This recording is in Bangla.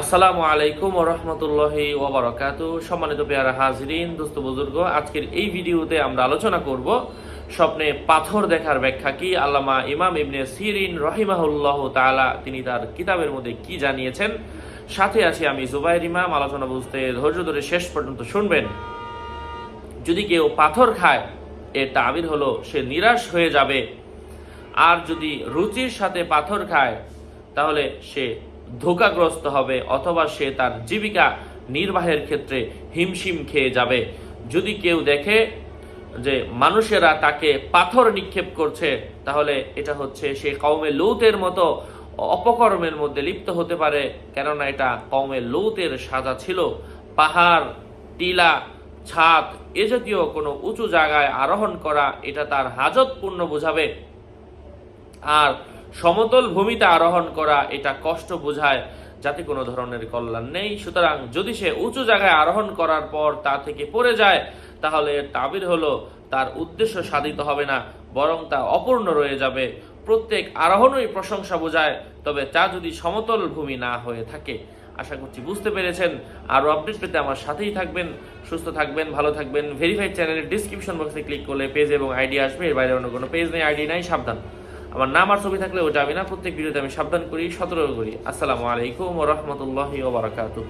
আসসালামু আলাইকুম রহমতুল্লাহি ওবরাকাত সম্মানিত পেয়ারা হাজরিন, দোস্ত বুজুর্গ, আজকের এই ভিডিওতে আমরা আলোচনা করব স্বপ্নে পাথর দেখার ব্যাখ্যা কি? আল্লামা ইমাম ইবনে সিরিন রহিমাহুল্লাহ তাআলা তিনি তার কিতাবের মধ্যে কি জানিয়েছেন? সাথে আছি আমি জুবাইর ইমাম, আলোচনা বুঝতে ধৈর্য ধরে শেষ পর্যন্ত শুনবেন। যদি কেউ পাথর খায়, এর তাবির হলো সে নিরাশ হয়ে যাবে। আর যদি রুচির সাথে পাথর খায়, তাহলে সে ধোকাগ্রস্ত হবে অথবা সে তার জীবিকা নির্বাহের ক্ষেত্রে হিমশিম খেয়ে যাবে। যদি কেউ দেখে যে মানুষেরা তাকে পাথর নিক্ষেপ করছে, তাহলে এটা হচ্ছে সে কৌমে লৌতের মতো অপকর্মের মধ্যে লিপ্ত হতে পারে, কেননা এটা কৌমে লৌতের সাজা ছিল। পাহাড়, টিলা ছাদ এ জাতীয় কোনো উঁচু জায়গায় আরোহণ করা, এটা তার হাজতপূর্ণ বোঝাবে। আর সমতল ভূমিতে আরোহণ করা এটা কষ্ট বোঝায়, যাতে কোনো ধরনের কল্যাণ নেই। সুতরাং যদি সে উঁচু জায়গায় আরোহণ করার পর তা থেকে পড়ে যায়, তাহলে তাবির হলো, তার উদ্দেশ্য সাধিত হবে না, বরং তা অপূর্ণ রয়ে যাবে। প্রত্যেক আরোহণই প্রশংসা বোঝায়, তবে তা যদি সমতল ভূমি না হয়ে থাকে। আশা করছি বুঝতে পেরেছেন। আরও আপডেট পেতে আমার সাথেই থাকবেন, সুস্থ থাকবেন, ভালো থাকবেন। ভেরিফাইড চ্যানেলের ডিসক্রিপশন বক্সে ক্লিক করলে পেজ এবং আইডি আসবে। এর বাইরে অন্য কোনো পেজ নেই আইডি নাই, সাবধান। আমার নাম আর ছবি থাকলে ওটা আমি না। প্রত্যেক ভিডিওতে আমি সাবধান করি, সতর্ক করি। আসসালামু আলাইকুম রহমতুল্লাহ বারাকাতুহ।